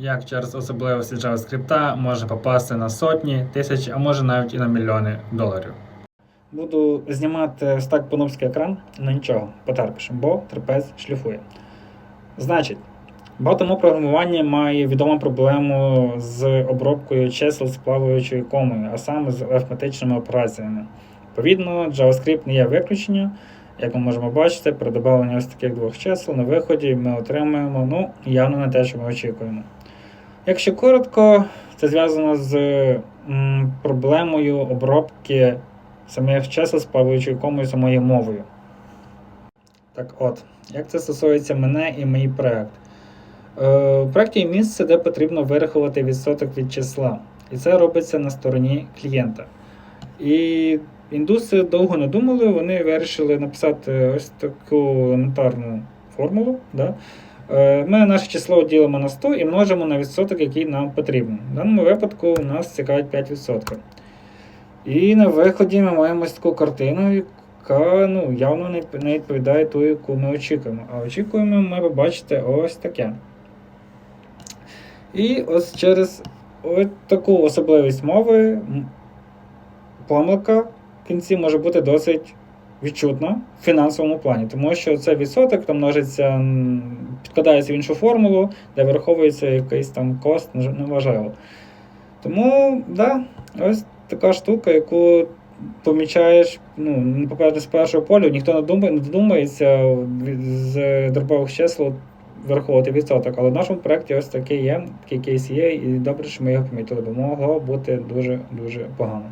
Як через особливості JavaScript може попасти на сотні, тисячі, а може навіть і на мільйони доларів. Буду знімати ось так панопський екран, ну нічого, потерпиш, бо трапез шліфує. Значить, багато мов програмування має відому проблему з обробкою чисел з плаваючою комою, а саме з арифметичними операціями. Відповідно, JavaScript не є виключенням. Як ми можемо бачити, при додаванні ось таких двох чисел на виході ми отримаємо ну, явно не те, що ми очікуємо. Якщо коротко, це зв'язано з проблемою обробки самих чисел з плаваючою комою самою мовою. Так от, як це стосується мене і мій проект. Е, в проєкті є місце, де потрібно вирахувати відсоток від числа. І це робиться на стороні клієнта. І індуси довго не думали, вони вирішили написати ось таку елементарну формулу. Да? Е, Ми наше число ділимо на 100 і множимо на відсоток, який нам потрібен. В даному випадку у нас цікавить 5%. І на виході ми маємо ось таку картину, яка ну, явно не відповідає ту, яку ми очікуємо. А очікуємо ми побачити ось таке. І ось через таку особливість мови помилка в кінці може бути досить відчутна в фінансовому плані, тому що цей відсоток там множиться, підкладається в іншу формулу, де враховується якийсь там кост, не- неважливо. Тому, да, ось така штука, яку помічаєш, ну, по-перше, з першого полю, ніхто не думає, не додумається з дробових чисел враховувати відсоток. Але в нашому проєкті ось такий є, такий кейс є, і добре, що ми його помітили, бо могло бути дуже-дуже погано.